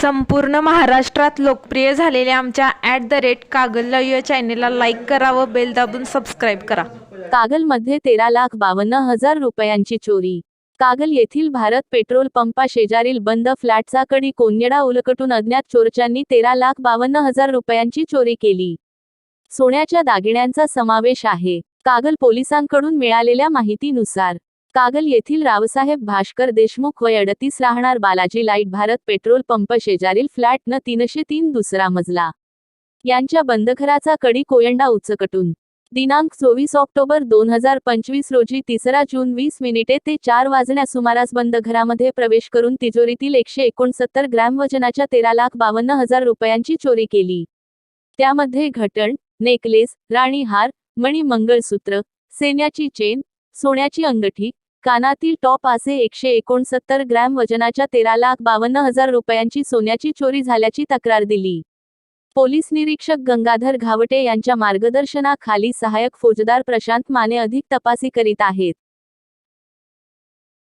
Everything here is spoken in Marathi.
संपूर्ण महाराष्ट्रात लोकप्रिय झालेल्या आमच्या ॲट द रेट कागल या चॅनेलला लाईक करा व बेल दाबून सबस्क्राईब करा. कागलमध्ये तेरा लाख बावन्न हजार रुपयांची चोरी. कागल येथील भारत पेट्रोल पंपा शेजारील बंद फ्लॅटचा कडी कोन्यडा उलकटून अज्ञात चोरच्यांनी तेरा लाख बावन्न हजार रुपयांची चोरी केली. सोन्याच्या दागिन्यांचा समावेश आहे. कागल पोलिसांकडून मिळालेल्या माहितीनुसार कागल येथील रावसाहेब भास्कर देशमुख वय अडतीस राहणार Balaji light Bharat petrol pump शेजारील फ्लॅट न तीनशे तीन दुसरा मजला. यांच्या बंदघराचा कडी कोयंडा उचकटून. दिनांक चोवीस ऑक्टोबर दोन हजार पंचवीस रोजी तिसरा जून वीस मिनिटे ते चार वाजण्या सुमारास बंद घरामध्ये प्रवेश करून तिजोरीतील एकशे एकोणसत्तर ग्रॅम वजनाच्या तेरा लाख बावन्न हजार रुपयांची चोरी केली. त्यामध्ये घटण नेकलेस राणीहार मणी मंगळसूत्र सेन्याची चेन सोन्याची अंगठी कानातील टॉप असे एकशे एकोणसत्तर ग्रॅम वजनाच्या तेरा लाख बावन्न हजार रुपयांची सोन्याची चोरी झाल्याची तक्रार दिली. पोलीस निरीक्षक गंगाधर घावटे यांच्या मार्गदर्शनाखाली सहाय्यक फौजदार प्रशांत माने अधिक तपासी करीत आहेत.